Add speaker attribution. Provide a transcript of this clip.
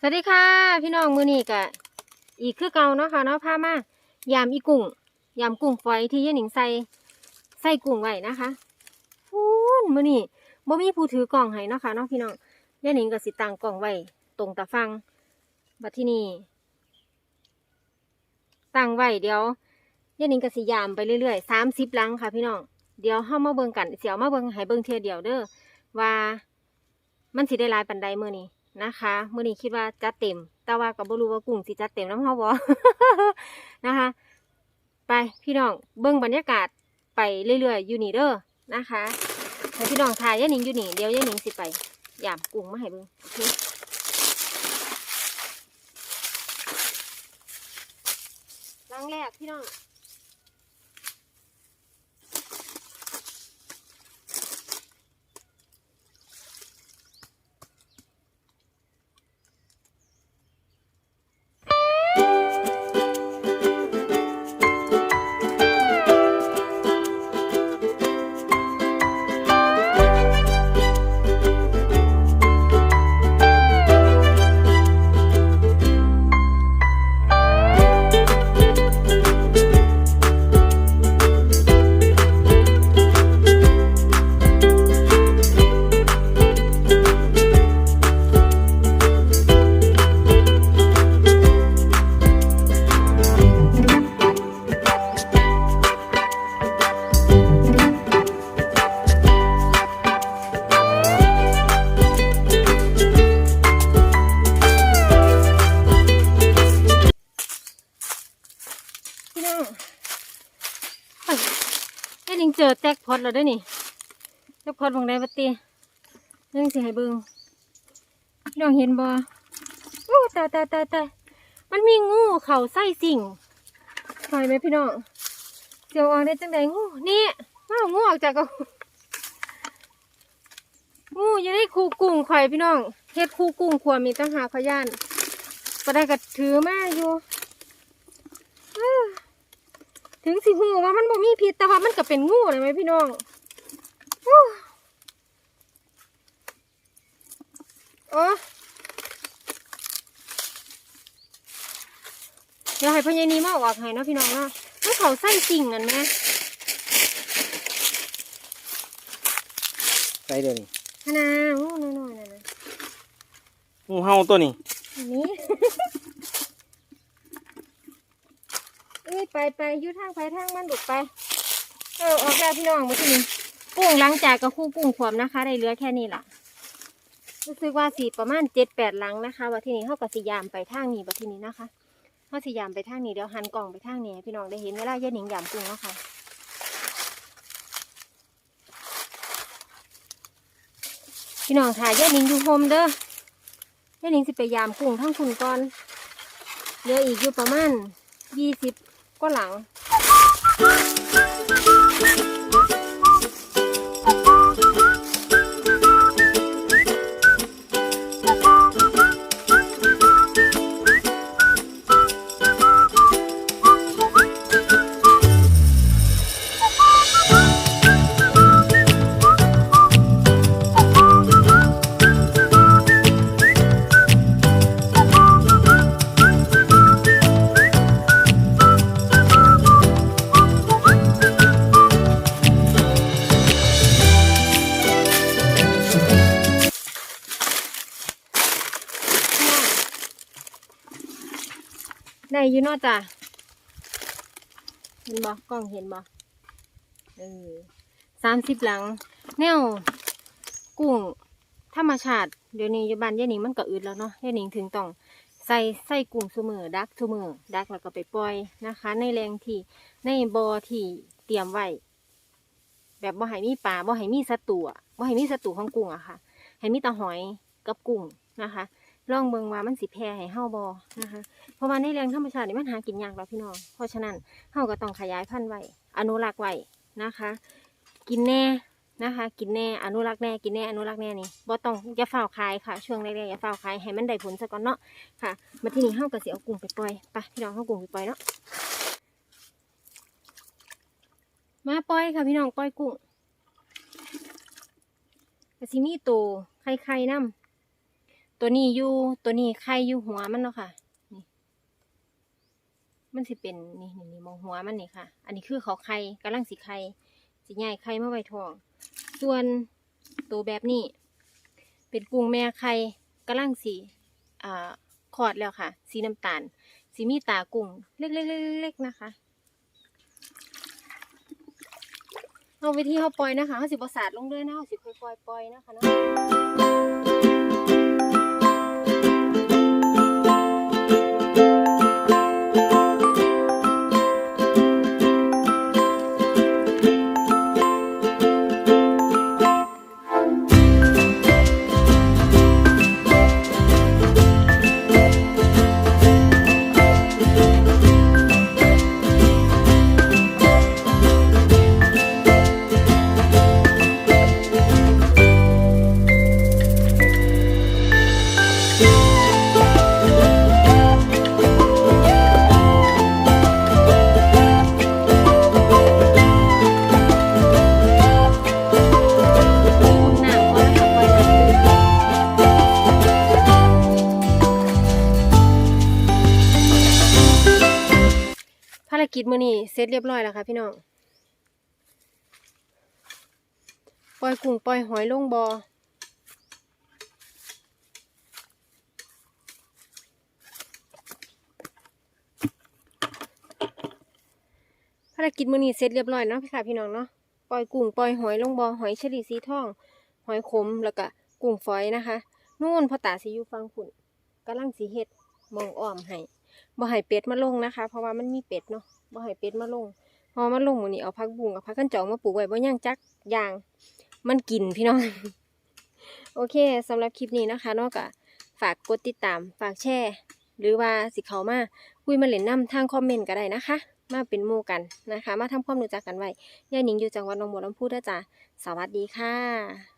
Speaker 1: สวัสดีค่ะ พี่น้องมือนี้กะอีกคือเก่าเนาะค่ะเนาะพามายามอีกุ้งยามกุ้งฝอยที่ยายหนิงใส่ใส่กุ้งไว้นะคะฟูนมือนี้บ่มีผู้ถือกล่องให้เนาะค่ะเนาะพี่น้องยายหนิงก็สิตังกล่องไว้ตรงตาฟังบัดที่นี่ตั้งไว้เดี๋ยวยายหนิงก็สิยามไปเรื่อยๆสามสิบลังค่ะ พี่น้องเดี๋ยวเฮามาเบิ่งกันเสียวมาเบิ่งให้เบิ่งเทียเดียวเด้อว่ามันสิได้ลายปันใดมื้อนี้ นะคะมื่อนี้คิดว่าจัดเต็ม แต่ว่าก็บ่รู้ว่ากุ้งสิจัดเต็มน้ำเฮาบ่นะคะ ไปพี่น้องเบิ่งบรรยากาศไปเรื่อยๆอยู่นี่เด้อนะคะให้พี่น้องทายยายหนิงอยู่นี่เดี๋ยวยายหนิงสิไปหยามกุ้งมาให้เบิ่งโอเคลังแรกพี่น้อง แค่ลิงเจอแตกพอดแล้วด้วยนี่แตกพอดบางไดปะเตีเรื่องสิให้เบิงพี่น้องเห็นบ่โอ้ตายตายตายตายมันมีงูเข่าไส้สิ่งปล่อยไหมพี่น้องเจียวออกได้จังใดงูนี่มาเอางูออกจากกงูยังได้คูกุ้งข่อยพี่น้องเฮ็ดคูกุ้งขวมีตั้งหาขยย่านก็ได้กระถือมาอยู่ ถึงสิหูว่ามันบ่มีพิษแต่ว่ามันก็เป็นงูเลยไหมพี่น้องโอ้โอ้เดี๋ยวให้พ่อใหญ่นี้มาออกให้เนาะพี่น้องเนาะมันเขาใส่สิ่งนั่นไหม
Speaker 2: ใส่เดี๋ยวนี้
Speaker 1: ขนาดงูน้อยๆนั่นนะ
Speaker 2: งูเห่าตัวนี้
Speaker 1: อันนี้ เอ้ยไปไปยุทางไปทางมันดุกไป เออออกแล้วพี่น้องมาที่นี่กุ้งหลังจากกับคู่กุ้งขวมนะคะ ได้เหลือแค่นี้ล่ะรู้สึกว่าสีประมาณเจ็ดแปดหลังนะคะว่าที่นี่เขากับสียามไปทางนี้ว่าที่นี้นะคะเขาสียามไปทางนี้เดี๋ยวหันกล่องไปทางนี้พี่น้องได้เห็นเวลาเย็นหนิงยามกุ้งเนาะค่ะพี่น้องถ่ายเย็นหนิงอยู่โฮมเด้อเย็นหนิงสิไปยามกุ้งทั้งคุณก่อนเหลืออีกอยู่ประมาณยี่สิบ ก็หลัง ได้อยู่เนอจ้ะเห็นบ่กล้องเห็นบ่เออสามสิบหลัง แนวกุ้งธรรมชาติเดี๋ยวนี้อยู่บ้านยายหนิงมันก็อืดแล้วเนาะยายหนิงถึงต้องใส่ใส่กุ้งซุมือดักซุมือดักแล้วก็ไปปล่อยนะคะ ในแรงที่ในบ่อที่เตรียมไว้แบบบ่ให้มีปลาบ่ให้มีศัตรูอะบ่ให้มีศัตรูของกุ้งอะค่ะให้มีแต่หอยกับกุ้งนะคะ ลองเบิ่งว่ามันสิแพร่ให้เฮาบ่นะคะ เพราะว่าในแรงธรรมชาตินี่มันหากินยากแล้วพี่น้อง เพราะฉะนั้นเฮาก็ต้องขยายพันธุ์ไว้ อนุรักษ์ไว้นะคะ กินแน่นะคะ กินแน่ อนุรักษ์แน่ กินแน่ อนุรักษ์แน่นี่บ่ต้องอย่าเฝ้าวขายค่ะ ช่วงแรกๆอย่าเฝ้าวขายให้มันได้ผลซะก่อนเนาะ ค่ะ มาที่นี่เฮาก็สิเอากุ้งไปปล่อยไปพี่น้องเฮากุ้งไปปล่อยเนาะ มาปล่อยค่ะพี่น้องปล่อยกุ้งก็สิมีโตไข่ๆนำ ตัวนี้อยู่ตัวนี้ไข่อยู่หัวมันเนาะค่ะนี่มันสิเป็นนี่นี่นี่มองหัวมันนี่ค่ะ อันนี้คือเขาไข่กำลังสิไข่สิใหญ่ไข่มาไว้ท้อง ส่วนตัวแบบนี้ เป็นกุ้งแม่ไข่กำลังสีอ่าคอดแล้วค่ะ สีน้ำตาลสีมีตากุ้งเล็กๆๆๆๆนะคะเอาวิธีเขาปล่อยนะคะเขาสิบสาดลงเลยนะเขาสิค่อยๆปล่อยนะคะเนาะารกิจมือนี้เสร็จเรียบร้อยแล้วค่ะพี่น้องปล่อยกุ้งปล่อยหอยลงบอ่อภารกิจมือนี้เสร็จเรียบร้อยเนาะพี่ค่ะพี่น้องเนาะปล่อยกุ้งปล่อยหอยลงบอ่อหอยเฉลี่สีทอง หอยขมแล้วก็กุ้งฝอยนะคะนู่นพ่อตาสิอยู่ฟังฝุ่นกำลังสีเฮ็ดมองอ้อมให้ บ่ให้เป็ดมาลงนะคะ เพราะว่ามันมีเป็ดเนาะบ่ให้เป็ดมาลงพอมาลงหมื้นี้เอาผักบุ้งกับผักกันจองมาปลูกไว้บ่ย่างจักย่าง มันกินพี่น้อง โอเคสำหรับคลิปนี้นะคะนอกจากฝากกดติดตาม ฝากแชร์หรือว่าสิเขามาคุยมาเล่นน้ำทางคอมเมนต์ก็ได้นะคะ มาเป็นหมู่กันนะคะ มาทำความรู้จักกันไว้ย่าหนิงอยู่จังหวัดหนองบัวลำพูเด้อจ้าสวัสดีค่ะ